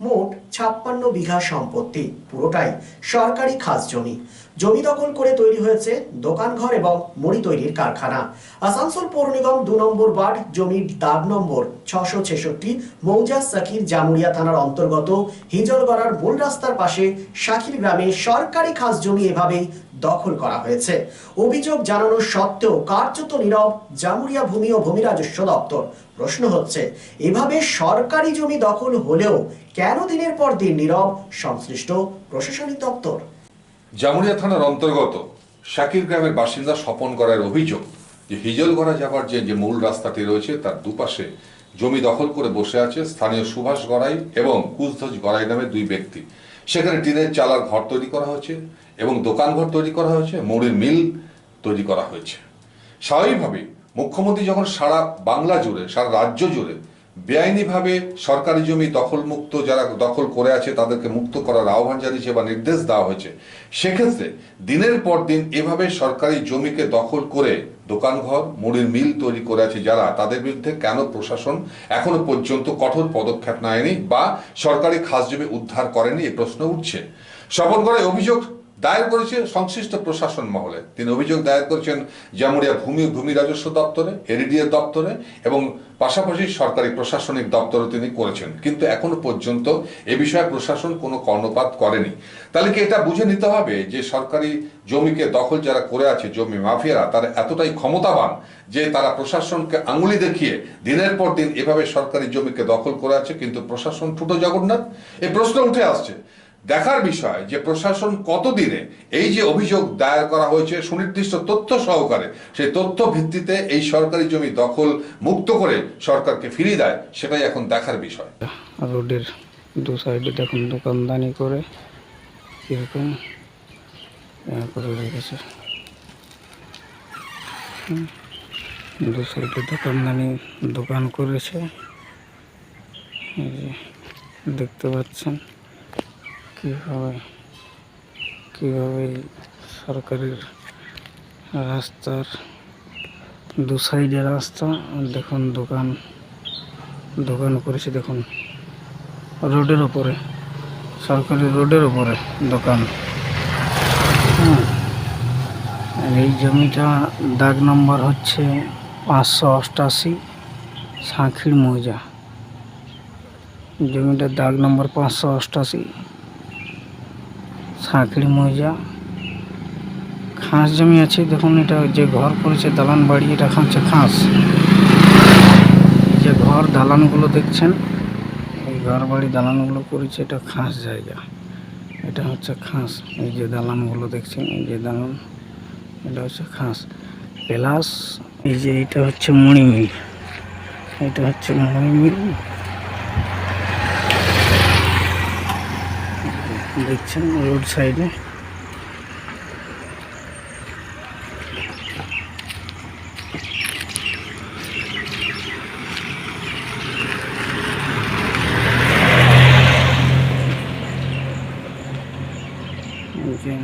মোট ছাপ্পান্ন বিঘা সম্পত্তি, পুরোটাই সরকারি খাস জমি। জমি দখল করে তৈরি হয়েছে দোকানঘর এবং মুড়ি তৈরির কারখানা। আসানসোল পৌর নিগম দু নম্বর ওয়ার্ড জমির দাগ নম্বর ছশো ছেষট্টি, মৌজা সাকির জামুরিয়া থানার অন্তর্গত হিজলগড়ার মূল রাস্তার পাশে শাকির গ্রামে সরকারি খাস জমি এভাবেই দখল করা হয়েছে। অভিযোগ জানানো সত্ত্বেও কার্যত নীরব জামুরিয়া ভূমি ও ভূমি রাজস্ব দপ্তর। প্রশ্ন হচ্ছে, এভাবে সরকারি জমি দখল হলেও কেন দিনের পর দিন নীরব সংশ্লিষ্ট প্রশাসনিক দপ্তর? জামুরিয়া থানার অন্তর্গত শাকির গ্রামের বাসিন্দা স্বপন করার অভিযোগ যে হিজলগড়া যাবার যে যে মূল রাস্তাটি রয়েছে, তার দুপাশে জমি দখল করে বসে আছে স্থানীয় সুভাষ গড়াই এবং কুচধ্বজ গড়াই নামে দুই ব্যক্তি। সেখানে টিনের চালার ঘর তৈরি করা হয়েছে এবং দোকান ঘর তৈরি করা হয়েছে, মুড়ির মিল তৈরি করা হয়েছে। স্বাভাবিকভাবে মুখ্যমন্ত্রী যখন সারা বাংলা জুড়ে, সারা রাজ্য জুড়ে বেআইনিভাবে সরকারি জমি দখলমুক্ত যারা দখল করে আছে, তাদেরকে মুক্ত করার আহ্বান জানিয়েছে বা নির্দেশ দেওয়া হয়েছে, সেক্ষেত্রে দিনের পর দিন এভাবে সরকারি জমিকে দখল করে দোকানঘর, মুড়ির মিল তৈরি করে আছে যারা, তাদের বিরুদ্ধে কেন প্রশাসন এখনও পর্যন্ত কঠোর পদক্ষেপ নেয়নি বা সরকারি খাস জমি উদ্ধার করেনি এই প্রশ্ন উঠছে। স্বপন করে অভিযোগ দায়ের করেছে সংশ্লিষ্ট প্রশাসন মহলে। তিনি অভিযোগ দায়ের করেছেন জামুরিয়া ভূমি ভূমি রাজস্ব দপ্তরে, এরিডিএ দপ্তরে এবং পাশাপাশি সরকারি প্রশাসনিক দপ্তরে তিনি করেছেন। কিন্তু এখনও পর্যন্ত এ বিষয়ে প্রশাসন কোনো কর্ণপাত করেনি। তাহলে কি এটা বুঝে নিতে হবে যে সরকারি জমিকে দখল যারা করে আছে, জমি মাফিয়ারা, তারা এতটাই ক্ষমতাবান যে তারা প্রশাসনকে আঙুলি দেখিয়ে দিনের পর দিন এভাবে সরকারি জমিকে দখল করে আছে, কিন্তু প্রশাসন ছোটো জগন্নাথ? এই প্রশ্ন উঠে আসছে। দেখার বিষয় যে প্রশাসন কতদিনে এই যে অভিযোগ দায়ের করা হয়েছে সুনির্দিষ্ট তথ্য সহকারে, সেই তথ্য ভিত্তিতে এই সরকারি জমি দখল মুক্ত করে সরকারকে ফিরিয়ে দেয়, সেটাই এখন দেখার বিষয়। রোডের দু সাইডে দেখুন দোকানদানি করে কীরকম করে দু সাইডে দোকানদানি দোকান করেছে। দেখতে পাচ্ছেন। কীভাবে কীভাবে সরকারের রাস্তার দু সাইডে রাস্তা? দেখুন, দোকান দোকান করেছে, দেখুন, রোডের ওপরে সরকারি রোডের ওপরে দোকান। এই জমিটা দাগ নম্বর হচ্ছে পাঁচশো অষ্টাশি সাঁখির মৌজা। জমিটার দাগ নম্বর পাঁচশো অষ্টাশি। সাঁকড়ি মৌজা খাস জমি আছে, দেখুন এটা যে ঘর করেছে দালান বাড়ি, এটা হচ্ছে খাস। যে ঘর দালানগুলো দেখছেন, এই ঘর বাড়ি দালানগুলো করেছে, এটা খাস জায়গা। এটা হচ্ছে খাস, এই যে দালানগুলো দেখছেন, এই যে দালান, এটা হচ্ছে খাস। প্লাস এই যে এটা হচ্ছে মুড়ি মিল এটা হচ্ছে মুড়ি দেখছেন রোড সাইডে।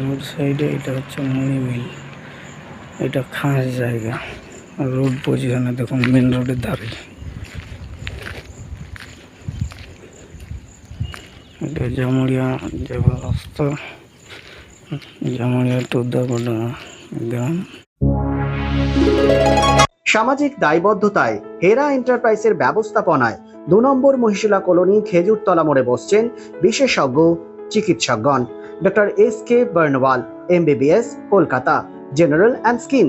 রোড সাইডে এটা হচ্ছে মুড়ি মিল। এটা খাস জায়গা। রোড পজিশনে দেখুন মেন রোডের ধারে। এটা জামুড়িয়া যাবার রাস্তা জামুড়িয়া টু সামাজিক দায়বদ্ধতায় হেরা এন্টারপ্রাইজের ব্যবস্থাপনায় দু নম্বর মহিশিলা কলোনি খেজুরতলা মোড়ে বসছেন বিশেষজ্ঞ, চিকিৎসকগণ। Doctor S K Barnwal MBBS Kolkata. General and skin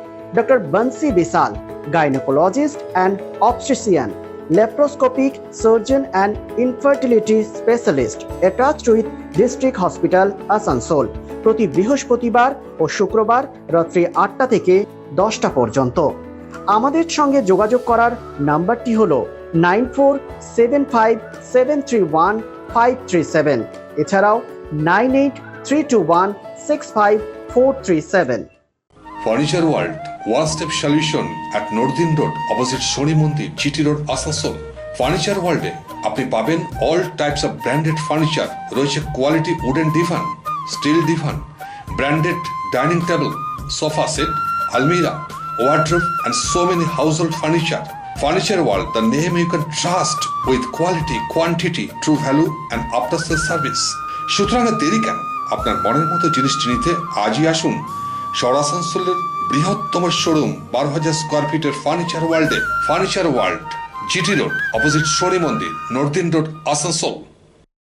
Doctor Bansi Bisal gynaecologist and obstetrician laparoscopic surgeon and infertility specialist attached with district hospital Asansol প্রতি বৃহস্পতিবার ও শুক্রবার রাত্রি আটটা থেকে দশটা পর্যন্ত। আমাদের সঙ্গে যোগাযোগ করার নাম্বারটি হলো nine four seven five seven three one five three seven. এছাড়াও nine eight three two one six five four three seven. Furniture world one step solution at northern road opposite Shani Mandir GT road Asansol furniture ওয়ার্ল্ডে আপনি পাবেন all types of branded furniture রয়েছে quality wooden divan steel divan branded dining table sofa set আলমিরা wardrobe and so many household furniture furniture world the name you can trust with quality, quantity, true value and after sales service. সুতরাং দেরি কেন? আপনার মনের মতো জিনিসটি নিতে আজই আসুন শহর আসানসোলের বৃহত্তম শোরুম বারো হাজার স্কোয়ার ফিটের ফার্নিচার ওয়ার্ল্ডে furniture world GT road opposite Shani Mandir northern road Asansol.